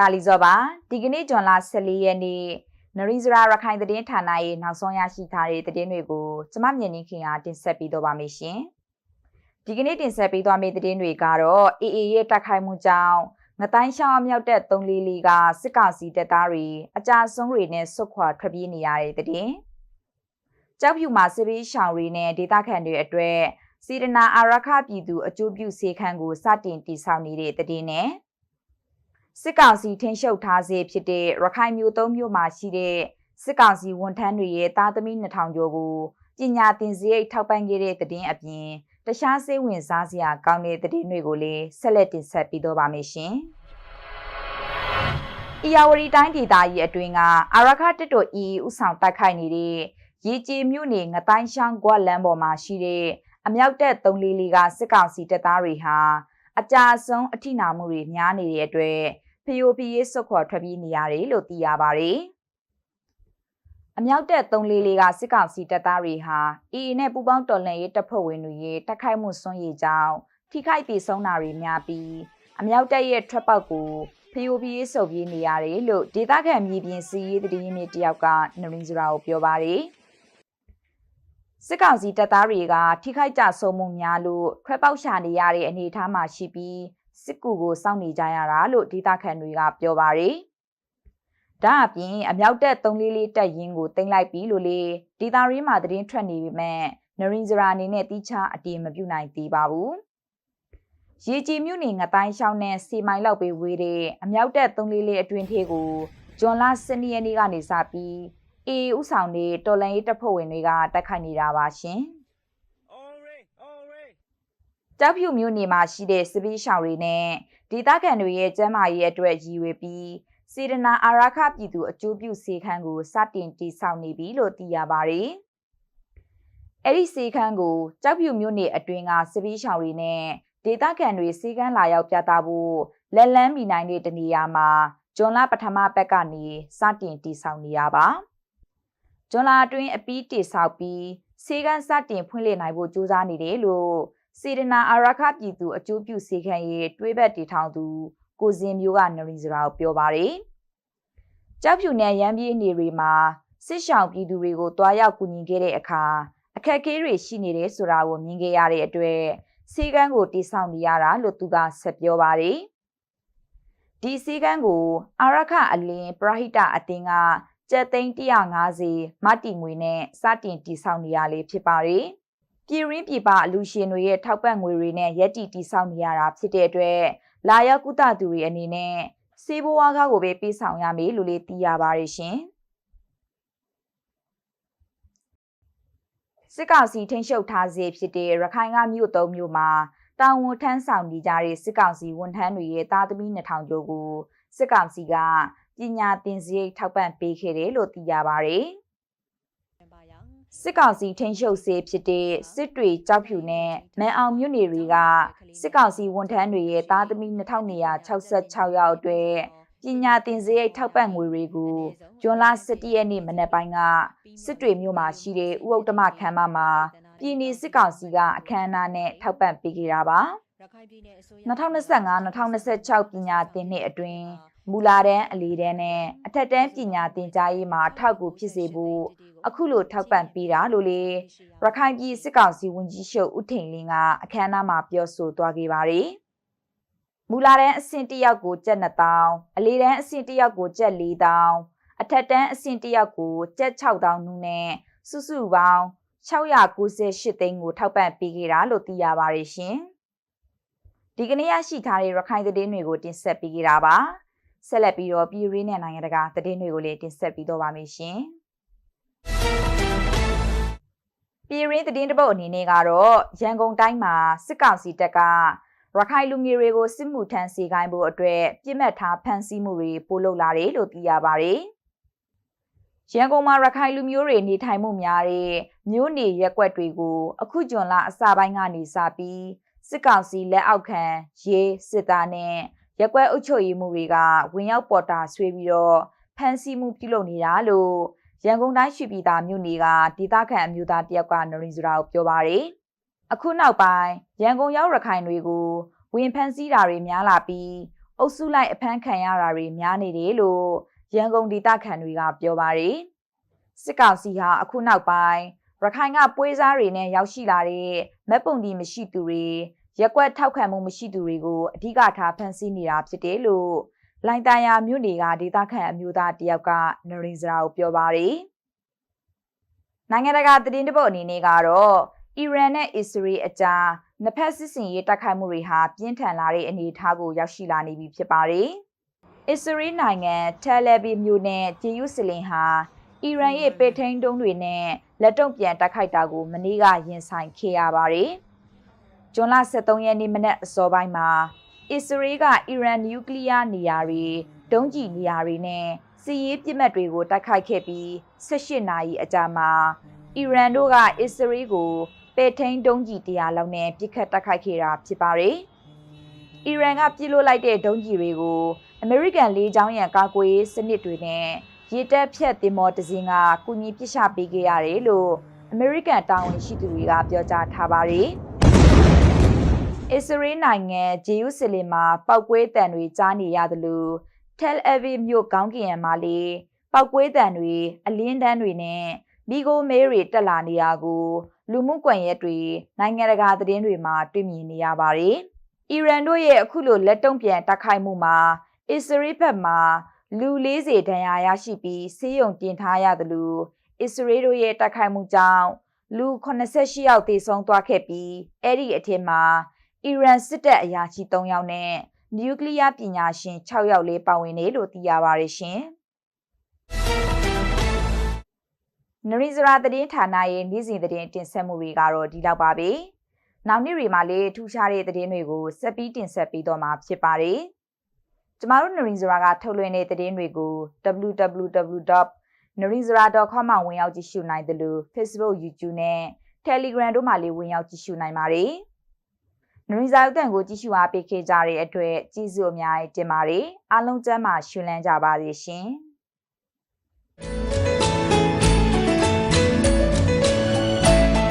တာလီဇောပါဒီကနေ့ဇွန်လ14ရက်နေ့နရီဇရာရခိုင်သတင်းဌာနရဲ့နောက်ဆုံးရရှိထားတဲ့သတင်းတွေကိုကျမမြင်နေခင်ကတင်ဆက်ပေးတော့ပါမယ်ရှင်ဒီကနေ့တင်ဆက်ပေးသွားမယ့်သတင်းတွေကတော့ AA ရဲ့တိုက်ခိုက်မှုကြောင့်ငတိုင်းရှောင်းအမြောက်တက်3လေးလေးကစစ်ကောင်စီတပ်သားတွေအကြဆုံးတွေနဲ့ဆွတ်ခွာထွက်ပြေးနေရတဲ့သတင်းကြောက်ဖြူမှာစစ်ပေးရှောင်တွေနဲ့ဒေသခံတွေအတွက်စီရနာအာရခပြည်သူအကျိုးပြုစေခန်းကိုစတင်တည်ဆောက်နေတဲ့သတင်းနဲ့ စစ်ကောင်စီထင်းရှုပ်ထားစေဖြစ်တဲ့ရခိုင်မျိုးသုံးမျိုးမှာရှိတဲ့စစ်ကောင်စီဝန်ထမ်းတွေရဲ့သားသမီး2000ကျော်ကိုပညာသင်စရိတ်ထောက်ပံ့ခဲ့တဲ့သတင်းအပြင်တခြားစိတ်ဝင်စားစရာကောင်းတဲ့သတင်းတွေကိုလည်းဆက်လက်တင်ဆက်ပေးတော့ပါမယ်ရှင်။အီယာဝတီတိုင်းဒေသကြီးအတွင်းကအာရခတက်တော် EE ဥဆောင်တိုက်ခိုက်နေတဲ့ရေကြီးမြို့နယ်ငတိုင်းရှောင်းကွက်လမ်းပေါ်မှာရှိတဲ့အမြောက်တက်3လေးလေးကစစ်ကောင်စီတပ်သားတွေဟာအကြအဆုံးအထိနာမှုတွေများနေတဲ့အတွက် ဖျိုဖီရေးစွတ်ခွာထွက်ပြေးနေရတယ်လို့သိရပါတယ်။အမြောက်တက်3လေးလေးကစစ်ကောင်စီတပ်သားတွေဟာအီနဲ့ပူပေါင်းတော်လှန်ရေးတပ်ဖွဲ့ဝင်တွေရဲ့တိုက်ခိုက်မှုစွန့်ရည်ကြောင်းထိခိုက်ဒေဆုံးတာတွေများပြီးအမြောက်တက်ရဲ့ထွက်ပေါက်ကိုဖျိုဖီရေးစုပ်ပြေးနေရတယ်လို့ဒေသခံမြေပြင်စီးရေးတည်င်းမြစ်တယောက်ကနရင်းစရာကိုပြောပါတယ်။စစ်ကောင်စီတပ်သားတွေကထိခိုက်ကြဆုံးမှုများလို့ခွဲပေါက်ရှာနေရတဲ့အနေအထားမှာရှိပြီး စစ်ကူကိုစောင့်နေကြရတာလို့ဒေသခံတွေကပြောပါတယ်။ဒါအပြင်အမြောက်တက်3လေးလေးတက်ရင်ကိုတင်လိုက်ပြီးလို့လေဒေသရင်းမှာသတင်းထွက်နေပေမဲ့နရင်ဇရာအနေနဲ့တီးခြားအတေမပြုနိုင်သေးပါဘူး။ရေကြီးမြို့နယ်ငတိုင်းရှောင်းနဲ့စီမိုင်လောက်ပဲဝေးတဲ့အမြောက်တက်3လေးလေးအတွင်းသေးကိုဂျွန်လာ12ရက်နေ့ကနေစပြီးအေးဥဆောင်တွေတော်လန်ရေးတပ်ဖွဲ့ဝင်တွေကတိုက်ခိုက်နေတာပါရှင်။ တောက်ဖြူမျိုးနေမှာရှိတဲ့စပီးရှောင်တွေနဲ့ဒေသခံတွေရဲ့ကျန်းမာရေးအတွက်ရည်ရွယ်ပြီးစေတနာအာရခပြည်သူအကျိုးပြုစေခန်းကိုစတင်တည်ဆောက်နေပြီလို့သိရပါတယ်။အဲ့ဒီစေခန်းကိုကြောက်ဖြူမျိုးနေအတွင်းကစပီးရှောင်တွေနဲ့ဒေသခံတွေစေခန်းလာရောက်ပြသဖို့လက်လန်းမိနိုင်တဲ့တနေရာမှာဂျွန်လာပထမဘက်ကနေစတင်တည်ဆောက်နေရပါ။ဂျွန်လာအတွင်းအပီးတိဆောက်ပြီးစေကန်းစတင်ဖွင့်လှစ်နိုင်ဖို့ကြိုးစားနေတယ်လို့ စေတနာအာရခပြည်သူအကျိုးပြုစေခန့်ရဲ့တွေးဘက်တီထောင်သူကိုစင်မျိုးကနရီစရာကိုပြောပါတယ်။ကြောက်ဖြူနယ်ရမ်းပြေးနေတွေမှာစစ်ရှောင်ပြည်သူတွေကိုတွားရောက်ကူညီခဲ့တဲ့အခါအခက်အခဲတွေရှိနေတယ်ဆိုတာကိုမြင်ခဲ့ရတဲ့အတွက်စေကန်းကိုတိဆောက်နေရတာလို့သူကဆက်ပြောပါတယ်။ဒီစေကန်းကိုအာရခအလင်းပရဟိတအသင်းကကျပ်သိန်း150မတီငွေနဲ့စတင်တည်ဆောက်နေရလေဖြစ်ပါတယ်။ ပြည်ရင်းပြည်ပအလူရှင်တွေရဲ့ထောက်ပံ့ငွေတွေနဲ့ရက်တီတည်ဆောက်နေရတာဖြစ်တဲ့အတွက်လာရောက်ကုသသူတွေအနေနဲ့စေဘဝါးကားကိုပဲပေးဆောင်ရမယ်လို့လည်းသိရပါတယ်ရှင်။စစ်ကောင်စီထိန်းချုပ်ထားစေဖြစ်တဲ့ရခိုင်ကမြို့သုံးမြို့မှာတာဝန်ထမ်းဆောင်နေကြတဲ့စစ်ကောင်စီဝန်ထမ်းတွေရဲ့သားသမီး2000ကျော်ကိုစစ်ကောင်စီကပညာသင်စရိတ်ထောက်ပံ့ပေးခဲ့တယ်လို့သိရပါတယ်။ စစ်ကောင်စီထိန်းချုပ်စေဖြစ်တဲ့စစ်တွေကြောက်ဖြူနဲ့မန်အောင်မြို့နယ်တွေကစစ်ကောင်စီဝန်ထမ်းတွေရဲ့သားသမီး2266ယောက်အတွက်ပညာသင်စရိတ်ထောက်ပံ့ငွေတွေကိုဂျွန်လ17ရက်နေ့မနက်ပိုင်းကစစ်တွေမြို့မှာရှိတဲ့ဥဥတ္တမခမ်းမမှာပြည်내စစ်ကောင်စီကအခမ်းအနားနဲ့ထောက်ပံ့ပေးခဲ့တာပါ2025-2026ပညာသင်နှစ်အတွင်း မူလာတန်းအလီတန်းနဲ့အထက်တန်းပညာသင်ကြားရေးမှာထောက်ကူဖြစ်စေဖို့အခုလိုထောက်ပံ့ပေးတာလို့လေရခိုင်ပြည်စစ်ကောင်စီဝန်ကြီးချုပ်ဦးထိန်လင်းကအခမ်းအနားမှာပြောဆိုသွားခဲ့ပါတယ်။မူလာတန်းအဆင့်တစ်ယောက်ကိုကျပ်2000အလီတန်းအဆင့်တစ်ယောက်ကိုကျပ်4000အထက်တန်းအဆင့်တစ်ယောက်ကိုကျပ်6000နူးနဲ့စုစုပေါင်း698သိန်းကိုထောက်ပံ့ပေးခဲ့တာလို့သိရပါတယ်ရှင်။ဒီကနေ့ရရှိထားတဲ့ရခိုင်သတင်းတွေကိုတင်ဆက်ပေးကြတာပါ။ ဆက်လက်ပြီးတော့ပြည်ရင်းနဲ့နိုင်ငံတကာသတင်းတွေကိုလည်းတင်ဆက်ပြီးတော့ပါမယ်ရှင်။ပြည်ရင်းသတင်းတပုတ်အနေနဲ့ကတော့ရန်ကုန်တိုင်းမှာစစ်ကောင်စီတပ်ကရခိုင်လူငယ်တွေကိုစစ်မှုထမ်းစီခိုင်းဖို့အတွက်ပြစ်မှတ်ထားဖမ်းဆီးမှုတွေပိုလုပ်လာတယ်လို့သိရပါတယ်။ရန်ကုန်မှာရခိုင်လူမျိုးတွေနေထိုင်မှုများတဲ့မြို့နေရက်ွက်တွေကိုအခုဂျွန်လအစပိုင်းကနေစပြီးစစ်ကောင်စီလက်အောက်ခံရေးစစ်သားနဲ့ ရက်ကွက်အုပ်ချုပ်ရေးမှုတွေကဝင်ရောက်ပေါ်တာဆွေးပြီးတော့ဖမ်းဆီးမှုပြုလုပ်နေတာလို့ရန်ကုန်တိုင်းရှိပြည်သာမြို့နယ်ကဒေသခံအမျိုးသားတယောက်ကနရင်စရာကိုပြောပါတယ်။အခုနောက်ပိုင်းရန်ကုန်ရောက်ရခိုင်တွေကိုဝင်ဖမ်းဆီးတာတွေများလာပြီးအုပ်စုလိုက်အဖမ်းခံရတာတွေများနေတယ်လို့ရန်ကုန်ဒေသခံတွေကပြောပါတယ်စစ်ကောင်စီဟာအခုနောက်ပိုင်းရခိုင်ကပွေးစားတွေနဲ့ရောက်ရှိလာတဲ့မက်ပုံဒီမရှိသူတွေ ရက်ကွက်ထောက်ခံမှုမရှိသူတွေကိုအဓိကထားဖမ်းဆီးနေတာဖြစ်တယ်လို့လိုင်တန်ယာမြို့နယ်ကဒေသခံအမျိုးသားတယောက်ကနရင်စရာကိုပြောပါတယ်နိုင်ငံတကာသတင်းတပုတ်အနေနဲ့ကတော့အီရန်နဲ့အစ္စရေးအကြားနှစ်ဖက်စစ်စင်ရေးတိုက်ခိုက်မှုတွေဟာပြင်းထန်လာတဲ့အနေအထားကိုရောက်ရှိလာနေပြီဖြစ်ပါတယ်။အစ္စရေးနိုင်ငံတယ်လီဗီမြို့နယ်ဂျေရုဆလင်ဟာအီရန်ရဲ့ပေထိန်တုံးတွေနဲ့လက်တုံ့ပြန်တိုက်ခိုက်တာကိုမနေ့ကရင်ဆိုင်ခဲ့ရပါတယ်။ ဇွန်လ23ရက်နေ့မနက်အစောပိုင်းမှာအစ္စရေးကအီရန်နျူကလ িয়ার နေရာတွေဒုံးကျည်နေရာတွေနဲ့စီးရေးပစ်မှတ်တွေကိုတိုက်ခိုက်ခဲ့ပြီး18နာရီအကြာမှာအီရန်တို့ကအစ္စရေးကိုပေထိန်ဒုံးကျည်တရားလောက်နဲ့ပြစ်ခတ်တိုက်ခိုက်ခဲ့တာဖြစ်ပါတယ်။အီရန်ကပြစ်လို့လိုက်တဲ့ဒုံးကျည်တွေကိုအမေရိကန်လေကြောင်းရန်ကာကွယ်ရေးစနစ်တွေနဲ့ရေတပ်ဖြတ်တင်မော်တစင်းကကုညီပစ်ချပေးခဲ့ရတယ်လို့အမေရိကန်တာဝန်ရှိသူတွေကပြောကြားထားပါတယ်။ အစ္စရေးနိုင်ငံဂျေရုဆလင်မှာပောက်ကွဲတံတွေကြားနေရသလို Tel Aviv မြို့ကောင်းကင်ယံမှာလေပောက်ကွဲတံတွေအလင်းတန်းတွေနဲ့မီဂိုမဲတွေတက်လာနေရကိုလူမှုကွန်ရက်တွေနိုင်ငံတကာသတင်းတွေမှာတွေ့မြင်နေရပါတယ်။အီရန်တို့ရဲ့အခုလိုလက်တုံ့ပြန်တိုက်ခိုက်မှုမှာအစ္စရေးဘက်မှာလူ40ဒဏ်ရာရရှိပြီးဆေးရုံတင်ထားရသလိုအစ္စရေးတို့ရဲ့တိုက်ခိုက်မှုကြောင့်လူ88ယောက်သေဆုံးသွားခဲ့ပြီးအဲ့ဒီအထက်မှာ အီရန်စစ်တပ်အရာရှိ3ယောက်နဲ့နျူကလ িয়ার ပညာရှင်6ယောက်လေးပါဝင်တယ်လို့သိရပါတယ်ရှင်။နရီဇရာသတင်းဌာနရဲ့နေ့စဉ်သတင်းတင်ဆက်မှုတွေကတော့ဒီလောက်ပါပဲ။နောက်နေ့တွေမှာလည်းထူးခြားတဲ့သတင်းတွေကိုဆက်ပြီးတင်ဆက်ပေးတော့မှာဖြစ်ပါတယ်။ကျမတို့နရီဇရာကထုတ်လွှင့်တဲ့သတင်းတွေကို www.narinzara.com မှာဝင်ရောက်ကြည့်ရှုနိုင်တယ်လို့ Facebook, YouTube နဲ့ Telegram တို့မှာလည်းဝင်ရောက်ကြည့်ရှုနိုင်ပါတယ်။ နရီဇာဥတန်ကိုကြည့်ရှုအားပေးခဲ့ကြတဲ့အတွက်ကျေးဇူးအများကြီးတင်ပါတယ်။အားလုံးကျမ်းမာရှင်လန်းကြပါစေရှင်။